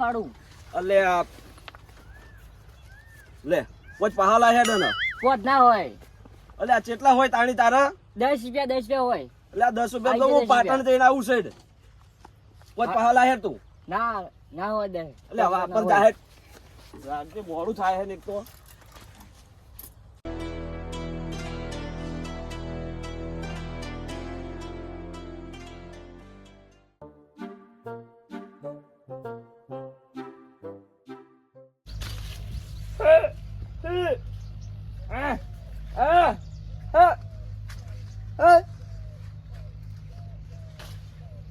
દો ભાડું અલે આ લે પહાલા ને ના હોય. અલે આ ચેટલા હોય તાણી તારા? દસ રૂપિયા દસ રૂપિયા હોય. એટલે આ દસ રૂપિયા તો હું પાટણ જઈને આવું છે પોચ પહાલા હે તું. ના ના હોય એટલે હવે જાહેર મોડું થાય ને એક તો.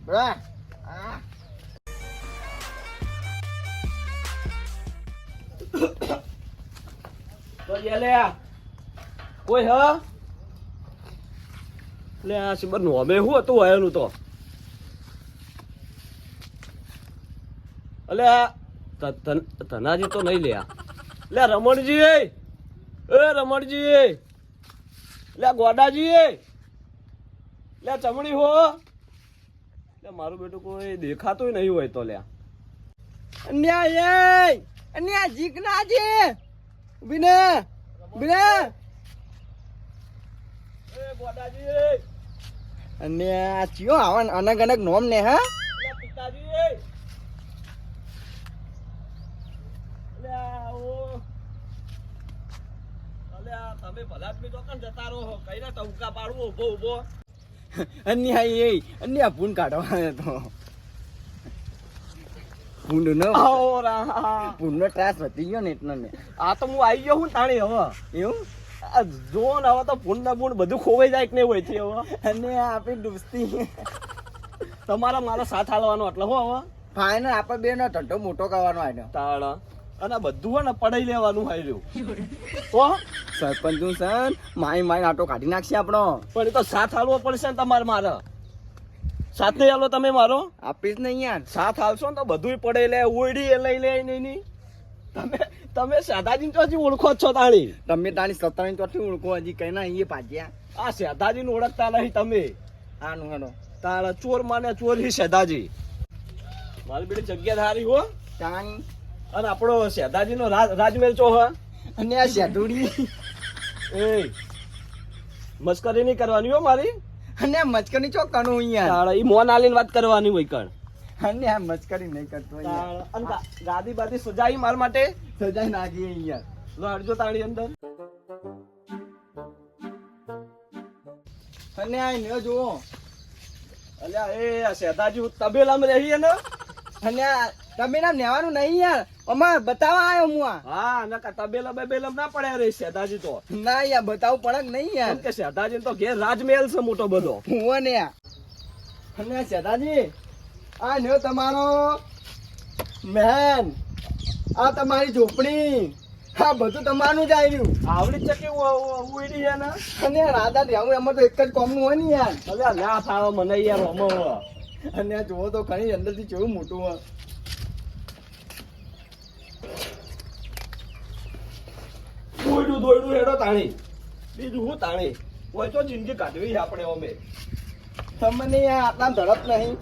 બરા આ. તો લે. કોઈ હ. લે, આ શિબરનું અમે શું હતું આયેલું તો? અલે ધનાજી તો નહીં લે લે, રમણજી એ. રમણજી લે ગોડાજી લે, ચમણી હો. લે મારું બેટું કોઈ દેખાતું નહીં હોય તો લ્યા. અન્યા અન્યાય જીક ના જે! બિને ઉભીને એ ગોડાજી અન્યા ચિયો આવન અનગ અનગ નોમ ને હા? પિતાજી તમે ભલા જતા રહો કઈ ના ટવકા પાડવું ઊભો ઊભો અન્યાય એ અન્યા ભૂન કાઢવા તો. ભૂંડ નો ભૂંડ ત્રાસ વધી ગયો ને એટલો ને. આ તો હું આવી ગયો હું તાણી હવે. એવું? જો ને હવે તો ફૂંડ ના બૂંડ બધું ખોવાઈ જાય કે નહીં હોય છે હવે. અને આપણી દોસ્તી. તમારા મારો સાથ હાલવાનો એટલે હો હવે. ફાઈનલ આપણે બે નો ધંધો મોટો કરવાનો આવ્યો તાળ અને બધું હે ને પડાઈ લેવાનું હાર્યું તો સરપંચનું સન માય માય આટો કાઢી નાખશે આપણો. પણ એ તો સાથ હાલવો પડશે ને તમારે મારે. સાથ નહીં હાલો તમે મારો. આપીશ નહીં યાર સાથ હાલશો ને તો બધું પડે લે ઓયડી એ લઈ લે નહીં નહીં તમે તમે સેધાજી ચોથી ઓળખો જ છો તાણી તમે તાણી સત્તાની ચોથી ઓળખો હજી કઈ ના અહીંયા પાજ્યા આ સેધાજીને ઓળખતા નહીં તમે. આનું હેડો. તારા ચોર માને ચોર હી સેધાજી મારી બેટી જગ્યા ધારી હો. તાણી. અને આપણો સેધાજીનો નો રાજમહેલ ચો હ અને આ શેધુડી એ મસ્કરી નહીં કરવાની હો મારી? અને મચકરી ચો કણું અહીંયા? ઈ મોન આલીને વાત કરવાની હોય કણ. અને આ મચકરી નહીં કરતો અને ગાદી બાદી સજાઈ માર માટે? સજાઈ નાખી અહીંયા. લો હટજો તાળી અંદર. અને આ ન્યો જુઓ. અલ્યા એ આ સેધાજી તબેલામાં રહી ને અને તમે ના નેવાનું નહીં યાર. અમાર બતાવવા આવ્યો હું આ. હા નકા તબેલા બેબેલા ના પડ્યા રે સેધાજી તો. ના યાર બતાવું પડક નહીં યાર. કે સેધાજી તો ઘેર રાજમહેલ છે મોટો બધો. હું ને યાર અને શેઠાજી આ ન્યો તમારો મહેન. આ તમારી ઝોપડી. આ બધું તમારું જ આવ્યું. આવડી જ છે કે ઉડી છે ને? અને રાધા રહેવું એમાં તો એક જ કોમનું હોય ને યાર. અલ્યા ના થાવ મને યાર અમો અને જુઓ તો ઘણી અંદરથી કેવું મોટું હોય. દોયડું દોયડું હેડો તાણી. બીજું હું તાણી? હોય તો જિંદગી કાઢવી આપણે અમે. તમને આટલા ધડપ નહીં.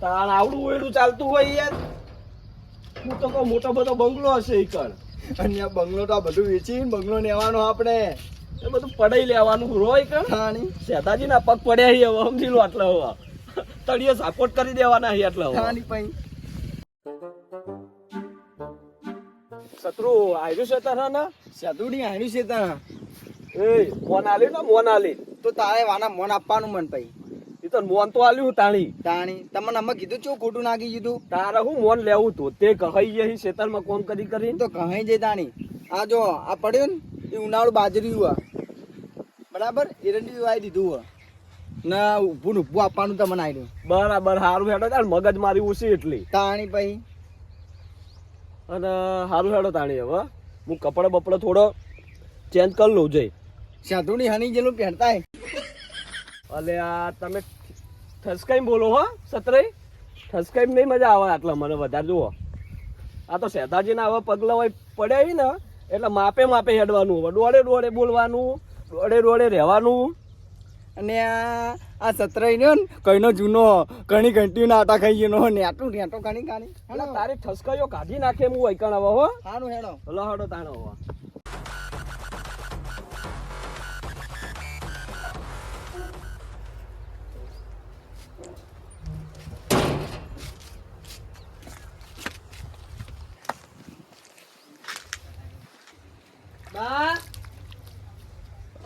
તાણ આવડું ઓયડું ચાલતું હોય યાર. હું તો કહું મોટો બધો બંગલો હશે ઈ કણ. અને આ બંગલો તો આ બધું વેચીને બંગલો લેવાનો આપણે. એ બધું પડાઈ લેવાનું રોય કણ. થાણી સેતાજી ના પગ પડ્યા હવે સમજી લો આટલા હવા. તળિયે સાપોટ કરી દેવાના છે આટલા હવા. થાણી પઈ શત્રુ આવ્યું છે તારા ના? સાધુડી આવ્યું છે તારા. એ મોન આલી ને મોન આલી. તો તારે વાના મોન આપવાનું મન પઈ એ તો મોન તો આલ્યું તાણી. તાણી તમને અમે કીધું ચો ખોટું નાખી દીધું તારે હું મોન લેવું તું? તે કહી છે ખેતરમાં કોમ કરી કરીને? તો કહાઈ જઈ તાણી? આ જો આ પડ્યું ને એ ઉનાળું બાજરી આ. બરાબર? એરંડી વાઈ દીધું હુઆ ના ઊભું ને ઊભું આપવાનું તમને આવ્યું બરાબર હારું હેડો તાર મગજ મારી ઓછી એટલી. તાણી પઈ અને હારું હેડો તાણી હવે. હું કપડા બપડા થોડો ચેન્જ કરી લઉં જઈ. સાધુની હની જેલું પહેરતા અલે આ તમે ઠસકાઈ બોલો હો સતરાઈ. ઠસકાઈ નહીં મજા આવે આટલા મને વધારે જુઓ. આ તો શેતાજીના હવે પગલા હોય પડ્યા ને એટલે માપે માપે હેડવાનું. હવે ડોળે ડોળે બોલવાનું ડોળે ડોળે રહેવાનું. અને આ આ સતરાઈ ને કઈનો જૂનો ઘણી ઘંટી નાટા ખાઈ ગયો નેટું નેટો ઘણી ઘણી એટલે તારી ઠસકાયો કાઢી નાખે હું વૈકણ હવે હો. હાનું હેડો. હલો હડો તાણો હવે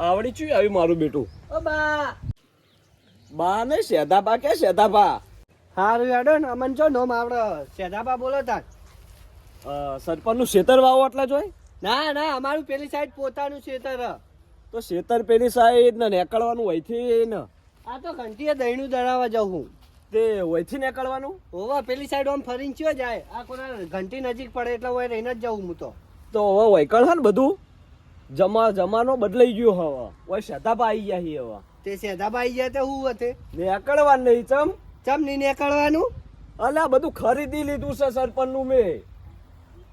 આવડી ચું આવ્યું મારું બેટું? ઓ બા. બા ને શેધાબા કે શેધાબા હારું હેડો ને અમન જો નોમ આવડે. શેધાબા બોલો તાર. સરપંચનું શેતર વાવો આટલા જોઈ ના ના અમારું પેલી સાઈડ પોતાનું શેતર. તો શેતર પેલી સાઈડ ને નીકળવાનું વહીથી ને. આ તો ઘંટીએ દહીણું દળાવવા જાઉં હું. તે વહીથી નીકળવાનું? ઓવા પેલી સાઈડ આમ ફરીને ચિયો જાય. આ કોના ઘંટી નજીક પડે એટલે હોય રહીને જ જાઉં હું તો. તો હવે વૈકણ હે ને બધું? જમા જમાનો બદલાઈ ગયો હવે. ઓય શેધાબા આવી ગયા હી હવે. તે સેધાબા આવી ગયા તે હું હતે નીકળવાનું નહીં ચમ. ચમ નહીં નીકળવાનું? અલા બધું ખરીદી લીધું છે સરપંચનું મેં.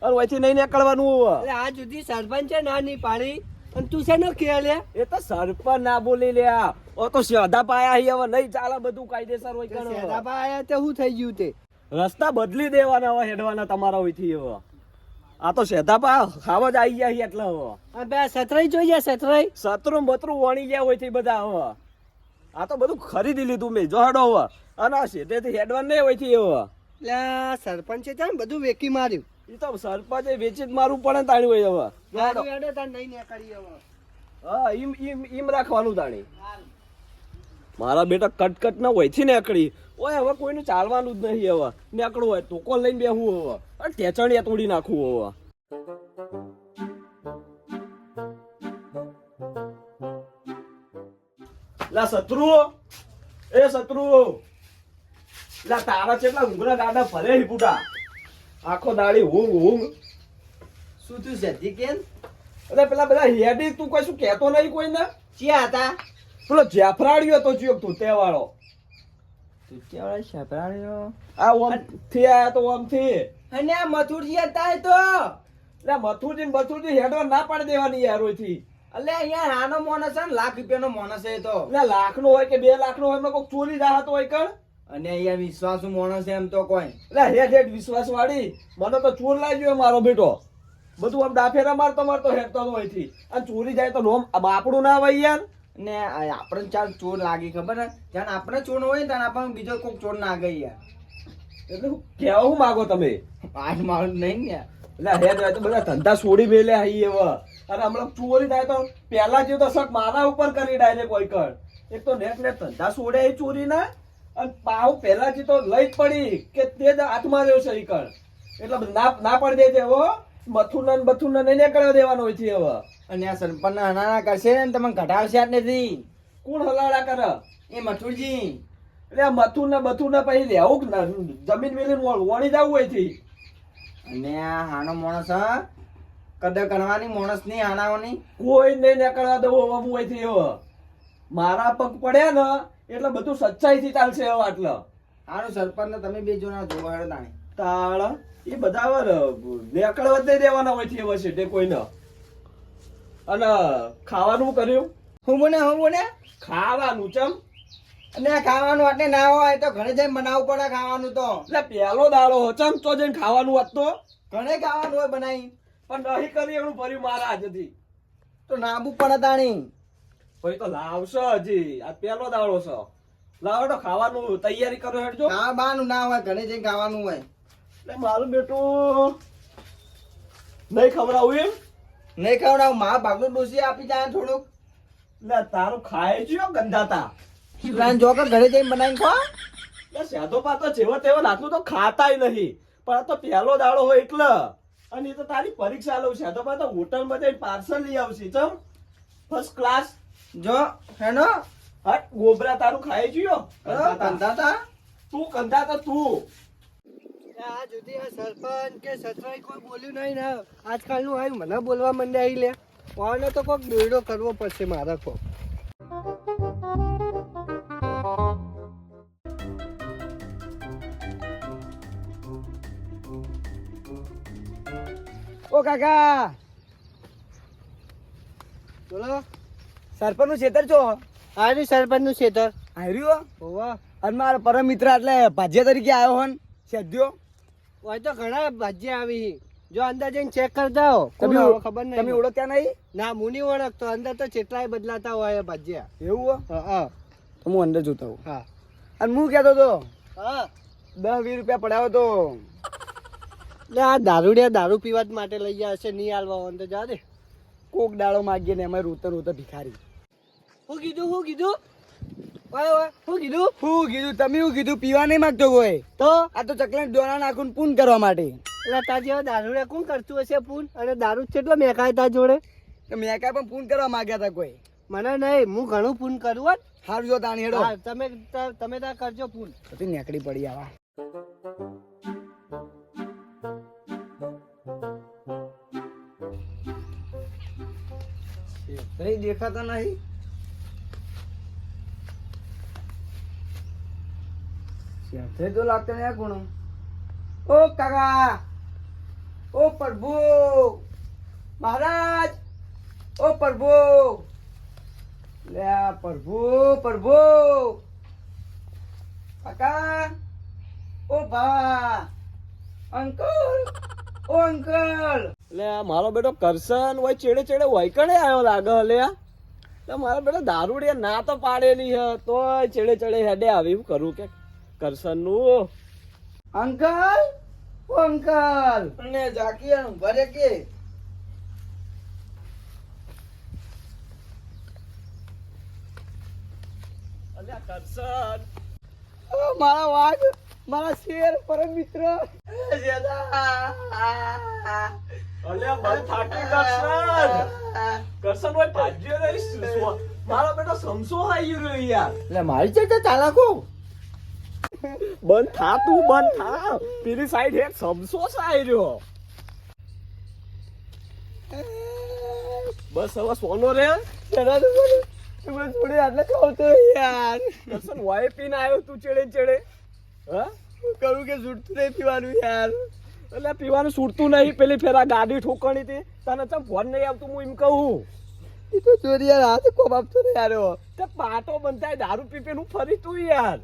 અરે ઓયથી નહીં નીકળવાનું હવે. એટલે આ જુદી સરપંચ છે ના નહીં પાડી. અને તું છે ન કે લે એ તો સરપંચ ના બોલી લ્યા ઓ તો શેધા પાયા હી હવે નહીં ચાલે બધું કાયદેસર હોય કરો હવે. આયા તે હું થઈ ગયું તે? રસ્તા બદલી દેવાના હવે હેડવાના તમારા હોયથી હવે. આ તો સેધા પા ખાવા જ આવી ગયા હી એટલે હવે. બે સતરાઈ જોઈ જાય સતરાઈ? સતરું બતરું વણી ગયા હોયથી બધા હવે. આ તો બધું ખરીદી લીધું મેં જો હેડો હવે. અને આ શેઠેથી હેડવાન નહીં હોયથી હવે. એટલે સરપંચે છે ને બધું વેકી માર્યું. એ તો સરપંચે વેચી જ મારું પણ તાણી હોય હવે. હા ઈમ ઈમ ઈમ રાખવાનું તાણી. મારા બેટા કટકટ ના હોય ને નીકળી. ઓય હવે કોઈને ચાલવાનું જ નહીં હવે. નીકળવું હોય ટોકો લઈને બેહું હવે. અને ટેચણીયા તોડી નાખવું હવે. લા શત્રુ એ શત્રુ. લા તારા ચેટલા ઊંઘના ગાડા ફરે હી પુટા આખો દાડી ઊંઘ ઊંઘ શું થયું છે કેન અરે પેલા બધા હેડી તું કશું કહેતો નહીં કોઈને? ક્યાં હતા? પેલો જેફરાડ્યો તો ચિયો તું તે વાળો. તું ક્યાં આ ઓમ આયા તો ઓમ અને આ મથુરજી હતા તો. એટલે મથુરજી ને બથુરજી ના પાડી દેવાની યાર ઓયથી. અલે અહીંયા નાનો માણસ છે ને લાખ રૂપિયાનો માણસ છે તો. એટલે લાખ હોય કે બે લાખ નો હોય એમાં ચોરી રાહત હોય કણ? અને અહીંયા વિશ્વાસુ માણસ એમ તો કોઈ. એટલે હેઠ હેઠ વિશ્વાસ વાળી મને તો ચોર લાગ્યો મારો બેટો. બધું આમ ડાફેરા મારતો મારતો હેડતો અહીંથી અને ચોરી જાય તો નોમ બાપડું ના હોય યાર ને આપણે આપણને ચાલ ચોર લાગી ખબર ને? જાણ આપણે ચોર હોય ને ત્યાં આપણને બીજો કોઈક ચોર ના ગઈ યાર. એટલે હું હું માગો તમે? આજ મારું નહીં ને એટલે હે જાય તો બધા ધંધા છોડી મેલે હઈ હવે અને હમણાં ચોરી થાય તો પહેલા જે તો શક મારા ઉપર કરી ડાયરેક્ટ કોઈ કર. એક તો નેટ નેટ ધંધા છોડે એ ચોરી ના અને પાવ પહેલા જે તો લઈ પડી કે તે જ હાથમાં રહ્યો છે કર. એટલે ના ના પડી દેજે એવો મથુન ને બથુન ને નહીં દેવાનો હોય છે હવે અને આ સરપંચ હનાના કરશે ને તમે ઘટાડશે જ નથી. કોણ હલાડા કરે? એ મથુરજી. એટલે આ મથુર ને બથુર ને પછી લેવું જમીન મેલીને વણી જવું હોયથી અને આ હાનો માણસ હા? કદર કરવાની માણસની હાનાઓની કોઈ નહીં નીકળવા દઉં હવે હોયથી હવે. મારા પગ પડ્યા ને એટલે બધું સચ્ચાઈથી ચાલશે હવે આટલે. હારું સરપંચ ને તમે બે જોના જોવા તાણી. તાળ એ બધા નીકળવા જ નહીં દેવાના હોય છે હવે છે કોઈને. અને ખાવાનું કર્યું? હું બોને હું બોને ખાવાનું ચમ. અને ખાવાનું આટલે ના હોય તો ઘરે જઈને બનાવવું પડે ખાવાનું તો. એટલે પહેલો દાડો હો ચમ તો જઈને ખાવાનું હતો ઘરે ખાવાનું હોય બનાવી પણ નહીં કરી એનું ભર્યું મારા આજથી તો નાબુ પડે તાણી. ભાઈ તો લાવશો હજી. આ પહેલો દાડો છો. લાવો તો ખાવાનું તૈયારી કરો હેડજો. બાનું ના હોય ઘરે જઈને ખાવાનું હોય. એટલે મારું બેટું નહીં ખવડાવું એમ. નહીં ખવડાવ મા ભાગનું ડોસી આપી જાય થોડુંક. લે તારું ખાય છે ગંધાતા. પ્લાન જો કે ઘરે જઈને બનાવીને ખા. લે સેધો પાતો જેવો તેવો નાખું તો ખાતાય નહીં. પણ આ તો પહેલો દાડો હોય એટલે. અને એ તો તારી પરીક્ષા લઉં છે તો પાતો હોટલમાં જઈને પાર્સલ લઈ આવશે ચમ. ફર્સ્ટ ક્લાસ જો હેનો. હટ ગોબરા તારું ખાઈ છે કંધાતા તું કંધાતા તું. આ જુદી આ સરપંચ કે સચવાઈ કોઈ બોલ્યું નહીં ને. આજકાલનું આવ્યું મને બોલવા માંડ્યા લે. કોને તો કોઈક દોયડો કરવો પડશે મારા કો ઓ કાકા. બોલો. સરપંચનું ખેતર છો? આર્યું સરપંચનું ખેતર હોવા. અને મારા પરમ મિત્ર એટલે ભાજ્ય તરીકે આવ્યો હોન સેદ્યો હોય તો ઘણા ભાજ્યા આવી. જો અંદર જઈને ચેક કરતા હો તમે ખબર નહીં તમે નહીં. ઓળખ્યા નહીં? ના હું નહીં ઓળખતો. અંદર તો કેટલાય બદલાતા હોય ભાજ્યા. એવું હા? તો હું અંદર જોતા હું હા. અને હું કહેતો તો હા. દસ વીસ રૂપિયા પડાવ્યો તો. આ દારૂડિયા દારૂ પીવા માટે લઈ ગયા હશે. નહીં હાલવા હોય તો જા દે કોક દાડો માગીએ ને એમાં રોતર રોતર ભિખારી. હું કીધું હું કીધું? શું કીધું? શું કીધું? તમે શું કીધું પીવા નહીં માંગતો કોઈ. તો? આ તો ચકલેટ દોરા નાખું પૂન કરવા માટે. એટલે તાર જેવા દારૂડિયા કોણ કરતું હશે પૂન? અને દારૂ કેટલો મેકાય તાર જોડે. તો પણ પૂન કરવા માંગ્યા હતા કોઈ. મને નહીં હું ઘણું પૂન કરું હોત. સારું જો તાણી હેડો. તમે તમે તાર કરજો પૂન. પછી નેકડી પડી આવા. દેખાતા નહીં? શેઠે તો લાગતા નહીં ગુણો. ઓ કાકા, ઓ પ્રભુ, મહારાજ, ઓ પ્રભુ. લે પ્રભુ પ્રભુ. કાકા, ઓ ભા, અંકલ, ઓ અંકલ. લે મારો બેટો કરશન હોય, ચેડે ચેડે વૈકણે આવ્યો લાગે લે મારા બેટા દારૂડિયા ના તો પાડેલી હે, તોય ચેડે ચેડે હેડે આવી કરું કે. કરશનનું અંકલ? ઓ અંકલ! ને જાકી ભરે કે? અલ્યા કરશન! મારા વાઘ મારા શેર પરમ મિત્ર. અલ્યા મન થાકી કરશન! કરશન રહીશ મારો બેટો સમસો આવી રહ્યો યાર. એટલે મારી ચર્ચા ચાલાકો? બંધ થા તું બંધ થા. પેલી સાઈડ એક સમસો સાઈડ રહ્યો બસ હવે સોનો રે. જરા તો મને. થોડી આટલે ખાવ તો યાર. દર્શન વાય પીને આવ્યો તું ચેડે ચેડે. હા? હું કરું કે છૂટતું નહીં પીવાનું યાર. એટલે પીવાનું છૂટતું નહીં. પેલી ફેરા ગાડી ઠોકણી હતી. તને ચમ ફોન નહીં આવતું હું એમ કહું. એ તો ચોરી યાર હાથ કોપ આપતો ને યાર. તે પાટો બંધાય દારૂ પી પીનું ફરી તું યાર.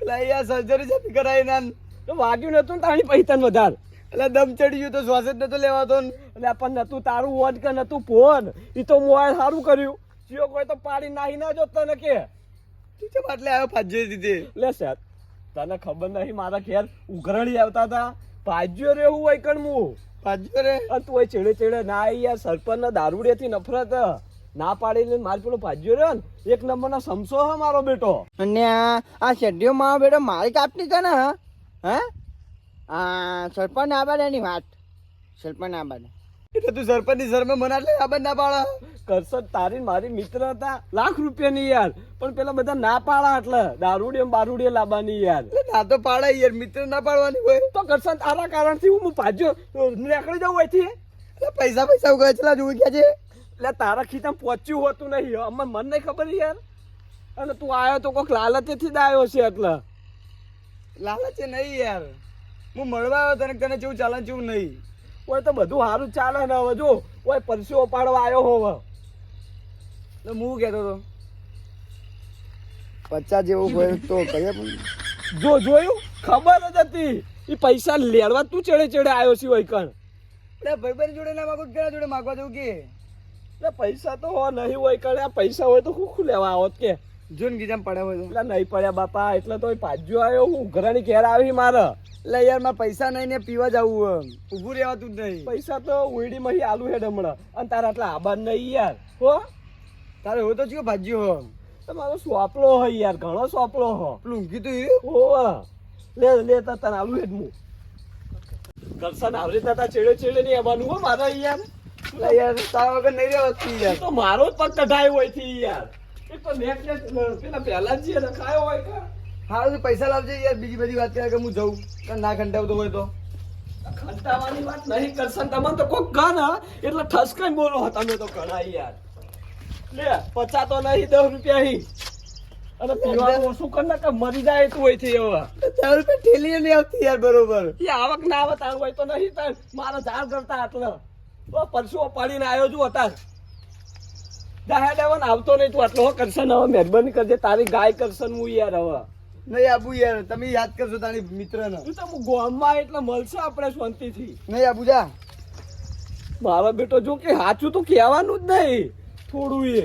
એટલે યાર સર્જરી છે કરાવી ના તો વાગ્યું નતું ને તાણી પૈતન વધાર. એટલે દમ ચડી ગયું તો શ્વાસ જ નતો લેવાતો ને. એટલે પણ નતું તારું વોટ કે નતું ફોન એ તો મોબાઈલ સારું કર્યું. જીઓ કોઈ તો પાડી નાહી ના જોતો ને કે. તું છે બાટલે આવ્યો ભાજ્ય દીધે લે સાહેબ તને ખબર નહીં મારા ઘેર ઉઘરણી આવતા હતા? ભાજ્યો રેવું હોય કણ હું ભાજ્યો રે તું એ ચેડે ચેડે ના યાર સરપંચ દારૂડિયાથી નફરત. ના પાડીને માર પેલો ભાજ્યો રહ્યો ને એક નંબરનો સમસો હે મારો બેટો. અને આ આ શેઢીઓ માં બેટો મારી કાપની છે ને હે? આ સરપંચ આબાદ એની વાત. સરપંચ આબાદ. એટલે તું સરપંચની શરમે મને એટલે આબાદ ના પાડા? કરસદ તારી ને મારી મિત્ર હતા. લાખ રૂપિયાની યાર. પણ પેલા બધા ના પાડા એટલે દારૂડી ને બારૂડિયા લાવવાની યાર. ના તો પાડા યાર મિત્ર ના પાડવાની હોય. તો કરસદ તારા કારણથી હું ભાજ્યો નીકળી જાઉં અહીંથી. પૈસા પૈસા ઉગા ચલા જોઈ ગયા છે? એટલે તારા ખીચામાં પહોંચ્યું હોતું નહીં. અમને મન નહીં ખબર યાર. અને તું આવ્યો તો કોઈક લાલચેથી જ આવ્યો છે એટલે. લાલચે નહીં યાર. હું મળવા આવ્યો તને તને જેવું ચાલે જેવું નહીં. ઓય તો બધું સારું ચાલે ને હવે જો. ઓય પરસ્યો પાડવા આવ્યો હોવ એટલે હું કહેતો હતો? પચાસ જેવું હોય તો કહીએ પણ. જો જોયું? ખબર જ હતી. એ પૈસા લેડવા તું ચડે ચડે આવ્યો છે હોય કણ એટલે ભાઈ જોડે ના માગો કેના જોડે માગવા જવું કે? એટલે પૈસા તો હો નહીં હોય આ પૈસા હોય તો હું શું લેવા આવત કે? જૂન ગીજામ પડ્યા હોય એટલે નહીં પડ્યા બાપા એટલે તો ભાજ્યો આવ્યો હું ઘરાની ઘેર આવી મારે. એટલે યાર મારે પૈસા નહીં ને પીવા જવું ઊભું રહેવાતું જ નહીં. પૈસા તો ઉડી મહી આલુ હેડ હમણાં. અને તારા આટલા આબાદ નહીં યાર હો? તારે હોય તો ચિયો ભાજ્યો હો તમારો સોપલો હોય યાર ઘણો સોપલો હો. પેલું તો એ? હો લે લે તા તને આલુ હેડ મુ. કરસન આવરી તાતા ચેડે ચેડે નહીં આવવાનું હો મારા યાર યાર તારા વગર નહીં રહેવાતું યાર. તો મારો પગ કઢાયો હોયથી યાર. એક તો નેક નેક પેલા પહેલા જ રખાયો હોય કે. હારું પૈસા લાવજે યાર બીજી બધી વાત કરે કે હું જઉં. કે ના ખંડાવતો હોય તો. ખંતાવાની વાત નહીં કરશન તમને તો કોક ગન એટલે ઠસકાઈ બોલો હો તમે તો ઘણા યાર. લે પચા તો નહીં દસ રૂપિયા હી અને પીવાનું ઓછું કર ને કે મરી જાય તું હોયથી એવા રૂપિયા ઠેલી નહીં આવતી યાર બરોબર. એ આવક ના આવે તાર હોય તો નહીં તાર મારા ઝાડ કરતા આટલે. તો પરસુઓ પાડીને આવ્યો છું હતા દાહે દેવન આવતો નહીં તું આટલો કરશન હવે મહેરબાની કરજે તારી ગાય કરશન હું યાર હવે. નહીં આબુ યાર તમે યાદ કરશો તારી મિત્રને. તું તો ગોમમાં એટલે મળશે આપણે શાંતિથી. નહીં આબુ જા. મારો બેટો જો કે સાચું તો કહેવાનું જ નહીં. થોડું એ.